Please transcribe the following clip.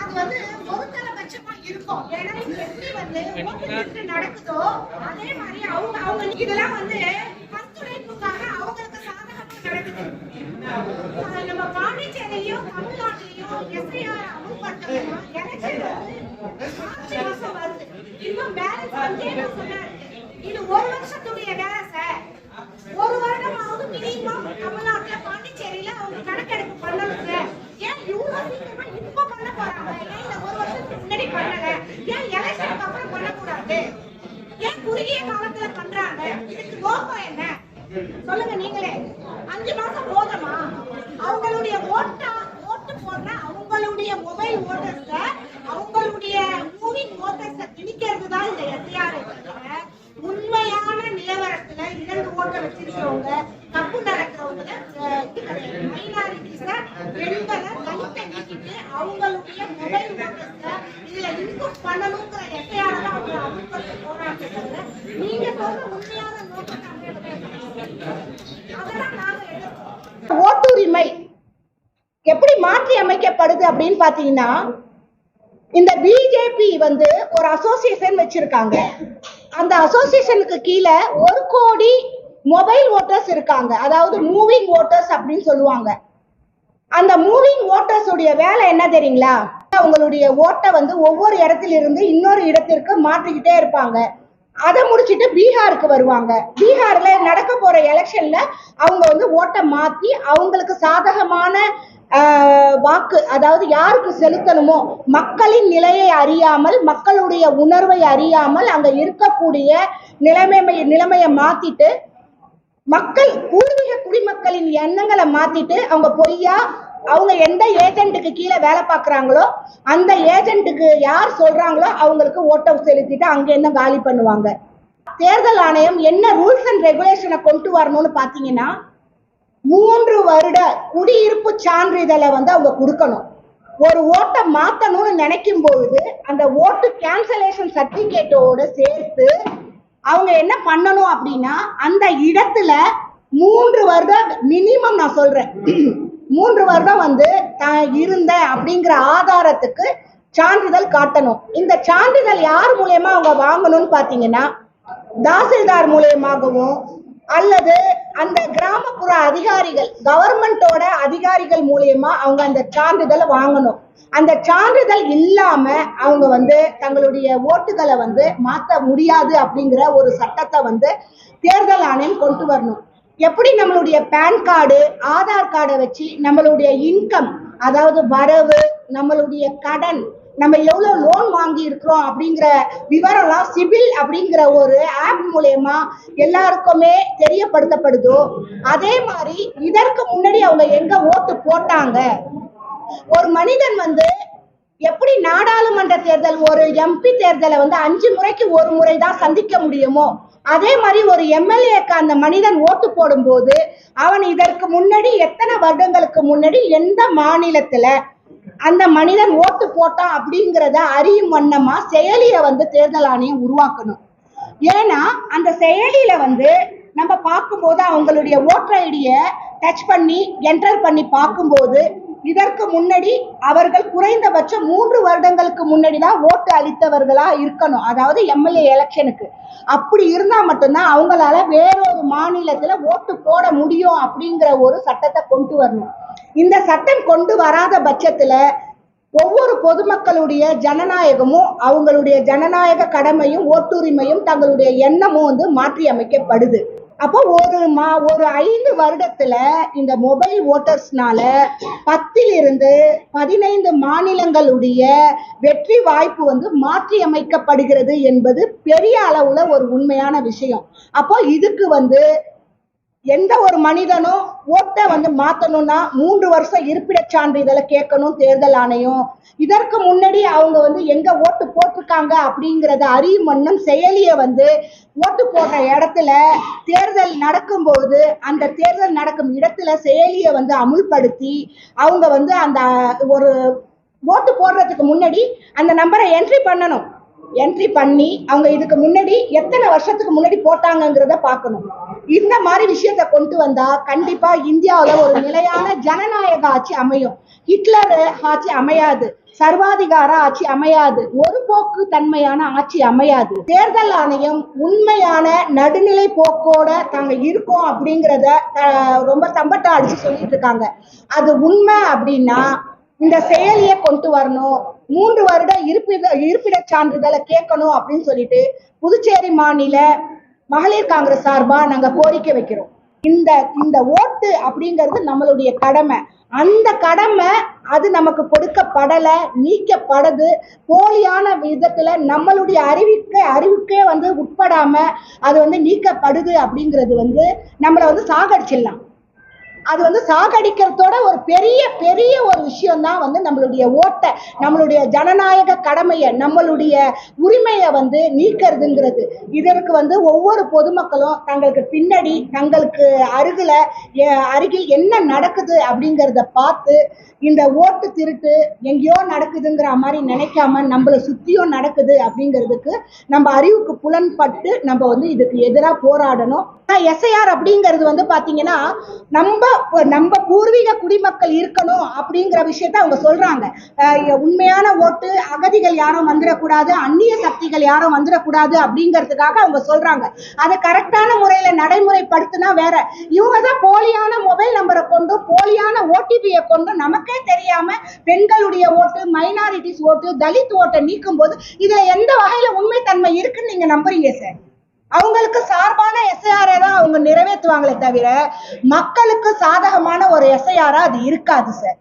அது வந்து ஒருதலைபட்சமா இருக்கும். ஏன்னா எப்படி வந்து நடக்குதோ, அதே மாதிரி அவங்க அவங்க இதெல்லாம் வந்து கருத்துடைப்புக்காக அவங்களுக்கு சாதகமா நடக்குது. நம்ம பாண்டிச்சேரியும் தமிழ்நாட்டிலையும் எஸ்ஐஆர் அமல்படுத்தணும்னா வந்து மார்ச் மாசம் வருது. இன்னும் பேலன்ஸ் வந்து சொன்னாரு இது ஒரு வருஷத்துடைய வேலை சார். ஒரு வருடமாவது மினிமம் தமிழ்நாட்டுல பாண்டிச்சேரியில அவங்க கணக்கெடுப்பு பண்ணணும் சார். ஏன் இவ்வளவு சீக்கிரமா இப்ப பண்ண போறாங்க? ஏன் இந்த ஒரு வருஷத்துக்கு முன்னாடி பண்ணல? ஏன் எலெக்ஷனுக்கு அப்புறம் பண்ணக்கூடாது? ஏன் குறுகிய காலத்துல பண்றாங்க? இதுக்கு நோக்கம் என்ன? சொல்லுங்க நீங்களே. அஞ்சு மாசம் போதுமா அவங்களுடைய ஓட்டா ஓட்டு போடுற அவங்களுடைய மொபைல் ஓட்டர்ஸ அவங்களுடைய மூவிங் ஓட்டர்ஸ திணிக்கிறது தான் இந்த எஸ்ஆர் உண்மையான நிலவரத்துல வச்சிருக்கிறவங்க தப்பு பெண்களை நீக்கிட்டு அவங்களுடைய மொபைல் இதுல இன்க்ளூட் பண்ணணுங்கிற தான் அவங்க போறாங்க நீங்க சொல்ற உண்மையான நோக்கம் அதெல்லாம் நாங்க எடுக்கிறோம் ஓட்டுரிமை எப்படி மாற்றி அமைக்கப்படுது அப்படின்னு பாத்தீங்கன்னா இந்த பிஜேபி வந்து ஒரு அசோசியேஷன் வச்சிருக்காங்க. அந்த அசோசியேஷனுக்கு கீழே ஒரு கோடி மொபைல் ஓட்டர்ஸ் இருக்காங்க. அதாவது மூவிங் ஓட்டர்ஸ் அப்படின்னு சொல்லுவாங்க. அந்த மூவிங் ஓட்டர்ஸ் உடைய வேலை என்ன தெரியுங்களா? அவங்களுடைய ஓட்டை வந்து ஒவ்வொரு இடத்துல இருந்து இன்னொரு இடத்திற்கு மாற்றிக்கிட்டே இருப்பாங்க. அதை முடிச்சிட்டு பீகாருக்கு வருவாங்க. பீகார்ல நடக்க போற எலெக்ஷன்ல அவங்க வந்து ஓட்டை மாத்தி அவங்களுக்கு சாதகமான வாக்கு அதாவது யாருக்கு செலுத்தணுமோ மக்களின் நிலையை அறியாமல் மக்களுடைய உணர்வை அறியாமல் அங்க இருக்கக்கூடிய நிலைமை நிலைமையை மாத்திட்டு மக்கள் பூர்வீக குடிமக்களின் எண்ணங்களை மாத்திட்டு அவங்க பொய்யா அவங்க எந்த ஏஜென்ட்டுக்கு கீழே வேலை பார்க்குறாங்களோ அந்த ஏஜென்ட்டுக்கு யார் சொல்றாங்களோ அவங்களுக்கு ஓட்டை செலுத்திட்டு அங்கேருந்து காலி பண்ணுவாங்க. தேர்தல் ஆணையம் என்ன ரூல்ஸ் அண்ட் ரெகுலேஷனை கொண்டு வரணும்னு பார்த்தீங்கன்னா மூன்று வருட குடியிருப்பு சான்றிதழை வந்து அவங்க கொடுக்கணும். ஒரு ஓட்டை மாத்தணும்னு நினைக்கும் பொழுது அந்த ஓட்டு கேன்சலேஷன் சர்டிபிகேட்டோட சேர்த்து அவங்க என்ன பண்ணணும் அப்படின்னா அந்த இடத்துல மூன்று வருடம் மினிமம் நான் சொல்றேன். மூன்று வருடம் வந்து தான் இருந்தேன் அப்படிங்கிற ஆதாரத்துக்கு சான்றிதழ் காட்டணும். இந்த சான்றிதழ் யார் மூலயமா அவங்க வாங்கணும்னு பாத்தீங்கன்னா தாசில்தார் மூலியமாகவும் அல்லது அந்த கிராமப்புற அதிகாரிகள் கவர்மெண்டோட அதிகாரிகள் மூலியமா அவங்க அந்த சான்றிதழை வாங்கணும். அந்த சான்றிதழ் இல்லாம அவங்க வந்து தங்களுடைய ஓட்டுகளை வந்து மாத்த முடியாது அப்படிங்கிற ஒரு சட்டத்தை வந்து தேர்தல் ஆணையம் கொண்டு வரணும். எப்படி நம்மளுடைய பேன் கார்டு ஆதார் கார்டை வச்சு நம்மளுடைய இன்கம் அதாவது வரவு நம்மளுடைய கடன் நம்ம எவ்வளவு லோன் வாங்கி இருக்கிறோம் அப்படிங்கிற விவரம்லாம் சிபில் அப்படிங்கிற ஒரு ஆப் மூலயமா எல்லாருக்குமே தெரியப்படுத்தப்படுதோ? அதே மாதிரி இதற்கு முன்னாடி அவங்க எங்க ஓட்டு போட்டாங்க? ஒரு மனிதன் வந்து எப்படி நாடாளுமன்ற தேர்தல் ஒரு எம்பி தேர்தலை வந்து அஞ்சு முறைக்கு ஒரு முறை தான் சந்திக்க முடியுமோ? அதே மாதிரி ஒரு எம்எல்ஏக்கு அந்த மனிதன் ஓட்டு போடும்போது அவன் இதற்கு முன்னாடி எத்தனை வருடங்களுக்கு முன்னாடி எந்த மாநிலத்துல அந்த மனிதன் ஓட்டு போட்டான் அப்படிங்கிறத அறியும் வண்ணமா செயலியை வந்து தேர்தல் ஆணையம் உருவாக்கணும். ஏன்னா அந்த செயலியில வந்து நம்ம பார்க்கும்போது அவங்களுடைய ஓட்டர் ஐடியை டச் பண்ணி என்டர் பண்ணி பார்க்கும்போது இதற்கு முன்னாடி அவர்கள் குறைந்தபட்சம் மூன்று வருடங்களுக்கு முன்னாடி தான் ஓட்டு அளித்தவர்களா இருக்கணும். அதாவது எம்எல்ஏ எலெக்ஷனுக்கு அப்படி இருந்தா மட்டும்தான் அவங்களால வேறொரு மாநிலத்துல ஓட்டு போட முடியும் அப்படிங்கிற ஒரு சட்டத்தை கொண்டு வரணும். இந்த சட்டம் கொண்டு வராத பட்சத்துல ஒவ்வொரு பொதுமக்களுடைய ஜனநாயகமும் அவங்களுடைய ஜனநாயக கடமையும் ஓட்டுரிமையும் தங்களுடைய எண்ணமும் வந்து மாற்றி அமைக்கப்படுது அப்போ ஒரு மா ஒரு ஐந்து வருடத்துல இந்த மொபைல் ஓட்டர்ஸ்னால பத்திலிருந்து பதினைந்து மாநிலங்களுடைய வெற்றி வாய்ப்பு வந்து மாற்றி அமைக்கப்படுகிறது என்பது பெரிய அளவுல ஒரு உண்மையான விஷயம். அப்போ இதுக்கு வந்து எந்த ஒரு மனிதனும் ஓட்டை வந்து மாத்தணும்னா மூன்று வருஷம் இருப்பிடச் சான்றிதழை கேட்கணும் தேர்தல் ஆணையம். இதற்கு முன்னாடி அவங்க வந்து எங்க ஓட்டு போட்டிருக்காங்க அப்படிங்கறத அறியும் வண்ணம் செயலியை வந்து ஓட்டு போடுற இடத்துல தேர்தல் நடக்கும்போது அந்த தேர்தல் நடக்கும் இடத்துல செயலியை வந்து அமுல்படுத்தி அவங்க வந்து அந்த ஒரு ஓட்டு போடுறதுக்கு முன்னாடி அந்த நம்பரை என்ட்ரி பண்ணணும். என்ட்ரி பண்ணி அவங்க இதுக்கு முன்னாடி எத்தனை வருஷத்துக்கு முன்னாடி போட்டாங்கங்கிறத பார்க்கணும். இந்த மாதிரி விஷயத்த கொண்டு வந்தா கண்டிப்பா இந்தியாவில ஒரு நிலையான ஜனநாயக ஆட்சி அமையும். ஹிட்லர் ஆட்சி அமையாது. சர்வாதிகார ஆட்சி அமையாது. ஒரு போக்கு தன்மையான ஆட்சி அமையாது. தேர்தல் ஆணையம் உண்மையான நடுநிலை போக்கோட தாங்க இருக்கோம் அப்படிங்கிறத ரொம்ப தம்பட்டா அடிச்சு சொல்லிட்டு இருக்காங்க. அது உண்மை அப்படின்னா இந்த செயலியை கொண்டு வரணும். மூன்று வருட இருப்பிட இருப்பிடச் சான்றிதழை கேட்கணும் அப்படின்னு சொல்லிட்டு புதுச்சேரி மாநில மகளிர் காங்கிரஸ் சார்பா நாங்க கோரிக்கை வைக்கிறோம். இந்த இந்த ஓட்டு அப்படிங்கிறது நம்மளுடைய கடமை. அந்த கடமை அது நமக்கு கொடுக்கப்படல நீக்கப்படுது. போலியான விதத்துல நம்மளுடைய அறிவிக்க அறிவுக்கே வந்து உட்படாம அது வந்து நீக்கப்படுது அப்படிங்கிறது வந்து நம்மளை வந்து சாகடிச்சிடலாம். அது வந்து சாகடிக்கிறதோட ஒரு பெரிய பெரிய ஒரு விஷயம் தான் வந்து நம்மளுடைய ஓட்டை நம்மளுடைய ஜனநாயக கடமையை நம்மளுடைய உரிமையை வந்து நீக்கிறதுங்கிறது. இதற்கு வந்து ஒவ்வொரு பொதுமக்களும் தங்களுக்கு பின்னாடி தங்களுக்கு அருகில் அருகில் என்ன நடக்குது அப்படிங்கிறத பார்த்து இந்த ஓட்டு திருட்டு எங்கேயோ நடக்குதுங்கிற மாதிரி நினைக்காம நம்மளை சுற்றியும் நடக்குது அப்படிங்கிறதுக்கு நம்ம அறிவுக்கு புலன்பட்டு நம்ம வந்து இதுக்கு எதிராக போராடணும். எஸ்ஐஆர் அப்படிங்கிறது வந்து பாத்தீங்கன்னா நம்ம நம்ம பூர்வீக குடிமக்கள் இருக்கணும் அப்படிங்கிற விஷயத்த அவங்க சொல்றாங்க. உண்மையான ஓட்டு அகதிகள் யாரும் வந்துடக்கூடாது அந்நிய சக்திகள் யாரும் வந்துடக்கூடாது அப்படிங்கிறதுக்காக அவங்க சொல்றாங்க. அதை கரெக்டான முறையில நடைமுறைப்படுத்தினா வேற. இவங்க தான் போலியான மொபைல் நம்பரை கொண்டு போலியான ஓடிபியை கொண்டு நமக்கே தெரியாம பெண்களுடைய ஓட்டு மைனாரிட்டிஸ் ஓட்டு தலித் ஓட்டை நீக்கும் போது இதுல எந்த வகையில உண்மைத்தன்மை இருக்குன்னு நீங்க நம்புறீங்க சார் அவங்களுக்கு சார்பான எஸ்ஐஆரை தான் அவங்க நிறைவேற்றுவாங்களே தவிர மக்களுக்கு சாதகமான ஒரு எஸ்ஐஆரா அது இருக்காது சார்